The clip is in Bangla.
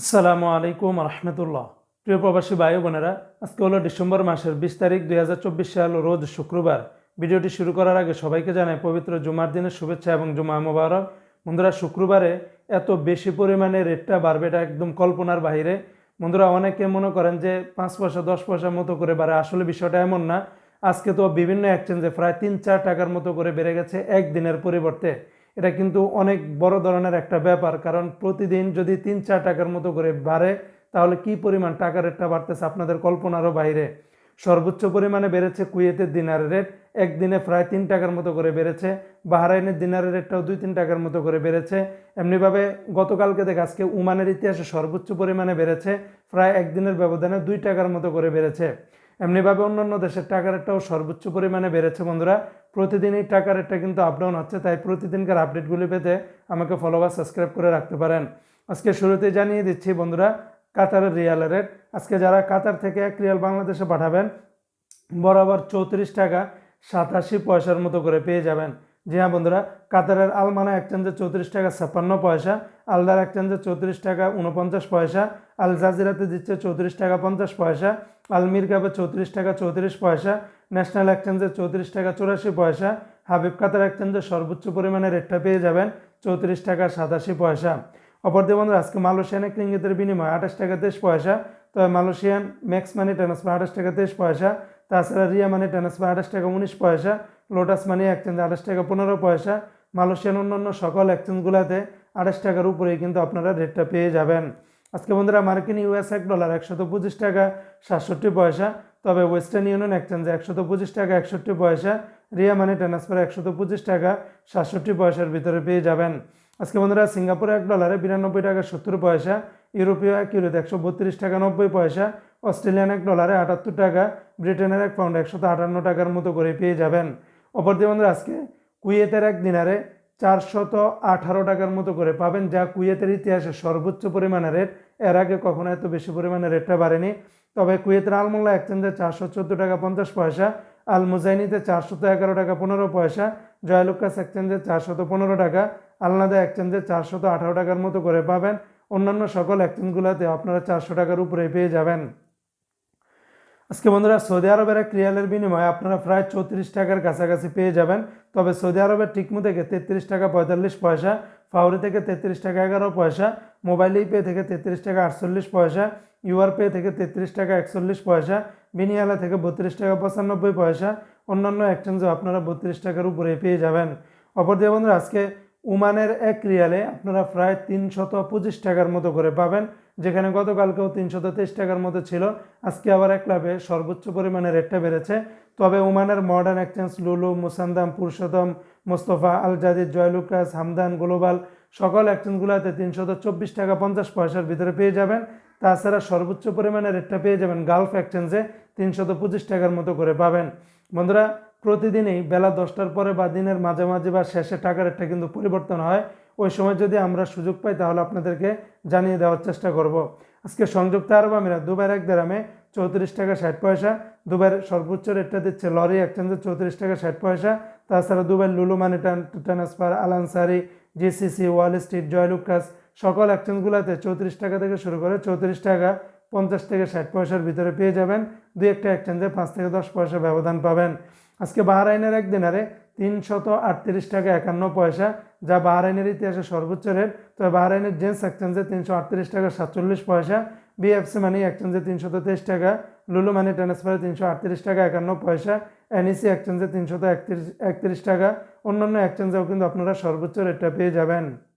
আসসালামু আলাইকুম রহমতুল্লাহ প্রিয় প্রবাসী ভাই বোনেরা, আজকে হলো ডিসেম্বর মাসের বিশ তারিখ দুই হাজার চব্বিশ সাল, রোজ শুক্রবার। ভিডিওটি শুরু করার আগে সবাইকে জানাই পবিত্র জুমার দিনের শুভেচ্ছা এবং জুমা মোবারক। বন্ধুরা, শুক্রবারে এত বেশি পরিমাণে রেটটা বাড়বে এটা একদম কল্পনার বাইরে বন্ধুরা, অনেকে মনে করেন যে পাঁচ পয়সা, দশ পয়সার মতো করে বাড়ে, আসলে বিষয়টা এমন না। আজকে তো বিভিন্ন এক্সচেঞ্জে প্রায় তিন চার টাকার মতো করে বেড়ে গেছে একদিনের পরিবর্তে। এটা কিন্তু অনেক বড় ধরনের একটা ব্যাপার, কারণ প্রতিদিন যদি তিন, চার টাকার মতো করে বাড়ে, তাহলে কি পরিমাণ টাকার রেটটা বাড়তেছে আপনাদের কল্পনারও বাইরে। সর্বোচ্চ পরিমাণে বেড়েছে কুয়েতের দিনারের রেট, একদিনে প্রায় তিন টাকার মতো করে বেড়েছে। বাহরাইনের দিনারের রেটটাও দুই, তিন টাকার মতো করে বেড়েছে। এমনিভাবে গতকালকে থেকে আজকে উমানের ইতিহাসে সর্বোচ্চ পরিমাণে বেড়েছে, প্রায় একদিনের ব্যবধানে দুই টাকার মতো করে বেড়েছে। এমনিভাবে অন্যান্য দেশের টাকা রেটটাও সর্বোচ্চ পরিমাণে বেড়েছে বন্ধুরা। প্রতিদিন এই টাকা রেটটা কিন্তু আপ ডাউন হচ্ছে, তাই প্রতিদিনকার আপডেটগুলি পেতে আমাকে ফলো বা সাবস্ক্রাইব করে রাখতে পারেন। আজকে শুরুতে জানিয়ে দিচ্ছি বন্ধুরা কাতারের রিয়াল রেট আজকে যারা কাতার থেকে এক রিয়াল বাংলাদেশে পাঠাবেন, বরাবর চৌত্রিশ টাকা সাতাশি পয়সার মতো করে পেয়ে যাবেন। জি হ্যাঁ বন্ধুরা, কাতারের আলমানা এক্সচেঞ্জে চৌত্রিশ টাকা ছাপ্পান্ন পয়সা, আলদার এক্সচেঞ্জে চৌত্রিশ টাকা উনপঞ্চাশ পয়সা, আল জাজিরাতে দিচ্ছে চৌত্রিশ টাকা পঞ্চাশ পয়সা আলমির কাপে চৌত্রিশ টাকা চৌত্রিশ পয়সা ন্যাশনাল এক্সচেঞ্জে চৌত্রিশ টাকা চৌরাশি পয়সা, হাবিব কাতার এক্সচেঞ্জে সর্বোচ্চ পরিমাণে রেটটা পেয়ে যাবেন চৌত্রিশ টাকা সাতাশি পয়সা। অপরদিকে বন্ধুরা, আজকে মালয়েশিয়ান এক রিঙ্গিতের বিনিময়ে আঠাশ টাকা তেইশ পয়সা, তবে মালয়েশিয়ান ম্যাক্স মানি ট্রান্সফার আঠাশ টাকা তেইশ পয়সা তাছাড়া রিয়া মানি ট্রান্সফার আঠাশ টাকা উনিশ পয়সা, লোটাস মানি এক্সচেঞ্জ আঠাশ টাকা পনেরো পয়সা, মালয়েশিয়ান অন্যান্য সকল এক্সচেঞ্জগুলোতে আঠাশ টাকার উপরেই কিন্তু আপনারা রেটটা পেয়ে যাবেন। আজকে বন্ধুরা মার্কিন ইউএস এক ডলার একশত পঁচিশ টাকা সাতষট্টি পয়সা, তবে ওয়েস্টার্ন ইউনিয়ন এক্সচেঞ্জে একশত পঁচিশ টাকা একষট্টি পয়সা, রিয়া মানি ট্রান্সফার একশত পঁচিশ টাকা সাতষট্টি পয়সার ভিতরে পেয়ে যাবেন। আজকে বন্ধুরা সিঙ্গাপুরে এক ডলারে বিরানব্বই টাকা সত্তর পয়সা, ইউরোপীয় এক ইউরোতে একশো বত্রিশ টাকা নব্বই পয়সা, অস্ট্রেলিয়ান এক ডলারে আটাত্তর টাকা, ব্রিটেনের এক পাউন্ড একশত আটান্ন টাকার মতো করে পেয়ে যাবেন। অপরদিকে বন্ধুরা আজকে কুয়েতের এক দিনারে চারশত আঠারো টাকার মতো করে পাবেন, যা কুয়েতের ইতিহাসে সর্বোচ্চ পরিমাণে রেট এর আগে কখনো এত বেশি পরিমাণে রেটটা বাড়েনি। তবে কুয়েতের আলমোল্লা এক্সচেঞ্জে চারশো চোদ্দ টাকা পঞ্চাশ পয়সা আল মুজাইনিতে চারশত এগারো টাকা, পনেরো পয়সা জয়লুকাস এক্সচেঞ্জে চারশত পনেরো টাকা, আলনাদা এক্সচেঞ্জে চারশত আঠারো টাকার মতো করে পাবেন। অন্যান্য সকল এক্সচেঞ্জগুলোতে আপনারা চারশো টাকার উপরে পেয়ে যাবেন। আজকে বন্ধুরা, সৌদি আরবের এক রিয়ালের বিনিময়ে আপনারা প্রায় চৌত্রিশ টাকার কাছাকাছি পেয়ে যাবেন। তবে সৌদি আরবের টিকমু থেকে তেত্রিশ টাকা পঁয়তাল্লিশ পয়সা, ফাউরি থেকে তেত্রিশ টাকা এগারো পয়সা, মোবাইল পে থেকে তেত্রিশ টাকা আটচল্লিশ পয়সা, ইউআর পে থেকে তেত্রিশ টাকা একচল্লিশ পয়সা বিনিয়ালা থেকে বত্রিশ টাকা পঁচানব্বই পয়সা, অন্যান্য এক্সচেঞ্জেও আপনারা বত্রিশ টাকার উপরে পেয়ে যাবেন। অপরদিকে বন্ধুরা, আজকে উমানের এক রিয়ালে আপনারা প্রায় তিনশত পঁচিশ টাকার মতো করে পাবেন, যেখানে গতকালকেও তিনশত তেইশ টাকার মতো ছিল। আজকে আবার এক লাভে সর্বোচ্চ পরিমাণে রেটটা বেড়েছে। তবে ওমানের modern exchange Lulu, Musandam, Purushottam, Mostafa Al Jadeed Joyalukkas Hamdan, global, সকল এক্সচেঞ্জগুলোতে তিনশত চব্বিশ টাকা পঞ্চাশ পয়সার ভিতরে পেয়ে যাবেন। তাছাড়া সর্বোচ্চ পরিমাণে রেটটা পেয়ে যাবেন গালফ এক্সচেঞ্জে তিনশত পঁচিশ টাকার মতো করে পাবেন। বন্ধুরা, প্রতিদিনই বেলা দশটার পরে বা দিনের মাঝামাঝি বা শেষে টাকার রেটটা কিন্তু পরিবর্তন হয়। ওই সময় যদি আমরা সুযোগ পাই তাহলে আপনাদেরকে জানিয়ে দেওয়ার চেষ্টা করব। আজকে সংযুক্ত আরব আমিরাত দুবার এক দেরামে চৌত্রিশ টাকা ষাট পয়সা দুবার সর্বোচ্চ রেটটা দিচ্ছে লরি এক্সচেঞ্জে চৌত্রিশ টাকা ষাট পয়সা, তাছাড়া দুবার Lulu money transfer Al Ansari GCC wall street Joyalukkas সকল এক্সচেঞ্জগুলোতে চৌত্রিশ টাকা থেকে শুরু করে চৌত্রিশ টাকা পঞ্চাশ থেকে ষাট পয়সার ভিতরে পেয়ে যাবেন। দুই একটা এক্সচেঞ্জে পাঁচ থেকে দশ পয়সা ব্যবধান পাবেন। আজকে বাহরাইনের এক দিনারে তিনশত আটত্রিশ টাকা একান্ন পয়সা, যা বাহরাইনের ইতিহাসে সর্বোচ্চ রেট। তবে বাহরাইনের জেন্টস এক্সচেঞ্জে তিনশো আটত্রিশ টাকা সাতচল্লিশ পয়সা, বিএফসি মানি এক্সচেঞ্জে তিনশত তেইশ টাকা, লুলু মানি ট্রান্সফারে তিনশো আটত্রিশ টাকা একান্ন পয়সা, এনইসি এক্সচেঞ্জে তিনশত একত্রিশ একত্রিশ টাকা। অন্যান্য এক্সচেঞ্জেও কিন্তু আপনারা সর্বোচ্চ রেটটা পেয়ে যাবেন।